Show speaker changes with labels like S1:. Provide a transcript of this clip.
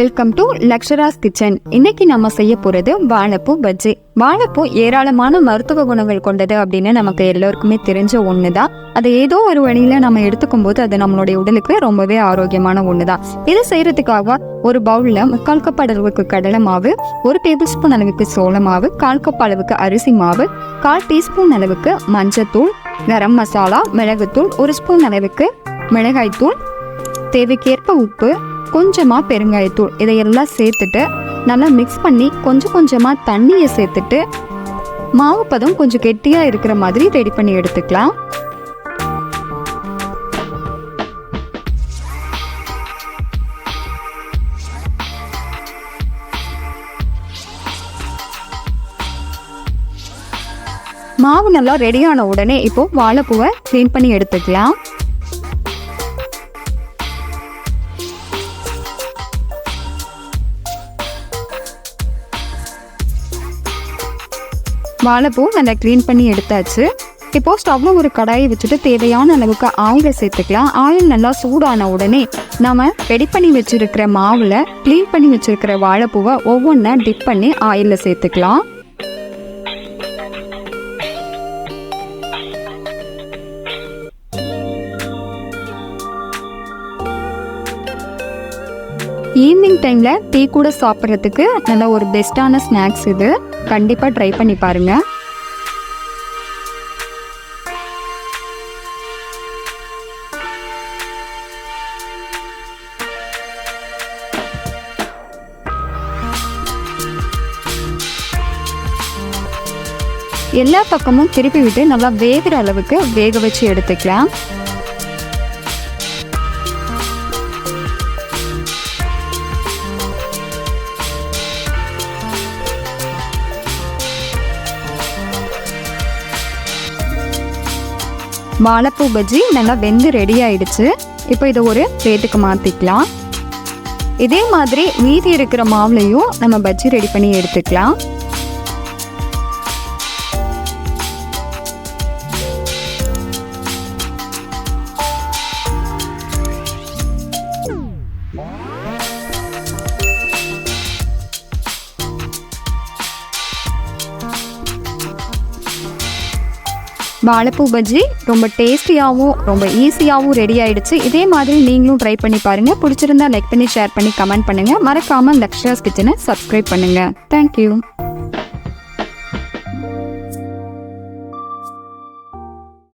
S1: Welcome to லக்ஷராஸ் kitchen. இன்னைக்கு நம்ம செய்ய போறது வாழைப்பூ பஜ்ஜி. வாழைப்பூ ஏராளமான மருத்துவ குணங்கள் கொண்டது அப்படின்னு நமக்கு எல்லோருக்குமே தெரிஞ்ச ஒண்ணுதான். அதை ஏதோ ஒரு வழியில நம்ம எடுத்துக்கும் போது அது நம்மளுடைய உடலுக்கு ரொம்பவே ஆரோக்கியமான ஒண்ணுதான். இது செய்யறதுக்காக ஒரு பவுல்ல முக்கால் கப் அளவுக்கு கடலை மாவு ஒரு டேபிள் ஸ்பூன் அளவுக்கு சோள மாவு கால் கப் அளவுக்கு அரிசி மாவு கால் டீஸ்பூன் அளவுக்கு மஞ்சத்தூள் கரம் மசாலா மிளகுத்தூள் ஒரு ஸ்பூன் அளவுக்கு மிளகாய்த்தூள் தேவைக்கேற்ப உப்பு கொஞ்சமாக பெருங்காயத்தூள் இதையெல்லாம் சேர்த்துட்டு நல்லா மிக்ஸ் பண்ணி கொஞ்சம் கொஞ்சமாக தண்ணியை சேர்த்துட்டு மாவு பதம் கொஞ்சம் கெட்டியாக இருக்கிற மாதிரி ரெடி பண்ணி எடுத்துக்கலாம். மாவு நல்லா ரெடியான உடனே இப்போ வாழைப்பூவை க்ளீன் பண்ணி எடுத்துக்கலாம். வாழைப்பூ நல்லா க்ளீன் பண்ணி எடுத்தாச்சு. இப்போ ஸ்டவ்ல ஒரு கடாயை வச்சுட்டு தேவையான அளவுக்கு ஆயிலை சேர்த்துக்கலாம். ஆயில் நல்லா சூடான உடனே நம்ம ரெடி பண்ணி வச்சிருக்கிற மாவுல க்ளீன் பண்ணி வச்சிருக்கிற வாழைப்பூவை ஒவ்வொன்றா டிப் பண்ணி ஆயிலில் சேர்த்துக்கலாம். ஈவினிங் டைமில் டீ கூட சாப்பிட்றதுக்கு நல்ல ஒரு பெஸ்ட்டான ஸ்நாக்ஸ் இது. கண்டிப்பாக ட்ரை பண்ணி பாருங்கள் எல்லா பக்கமும் திருப்பி விட்டு நல்லா வேகிற அளவுக்கு வேக வச்சு எடுத்துக்கலாம். வாழைப்பூ பஜ்ஜி நல்லா வெந்து ரெடி ஆயிடுச்சு. இப்போ இதை ஒரு பிளேட்டுக்கு மாற்றிக்கலாம் இதே மாதிரி மீதி இருக்கிற மாவுலையும் நம்ம பஜ்ஜி ரெடி பண்ணி எடுத்துக்கலாம். வாழைப்பூ பஜ்ஜி ரொம்ப டேஸ்டியாகவும் ரொம்ப ஈஸியாகவும் ரெடி ஆயிடுச்சு. இதே மாதிரி நீங்களும் ட்ரை பண்ணி பாருங்கள் பிடிச்சிருந்தா லைக் பண்ணி ஷேர் பண்ணி கமெண்ட் பண்ணுங்கள் மறக்காமல் லக்ஷாஸ் கிச்சனை சப்ஸ்கிரைப் பண்ணுங்கள் தேங்க்யூ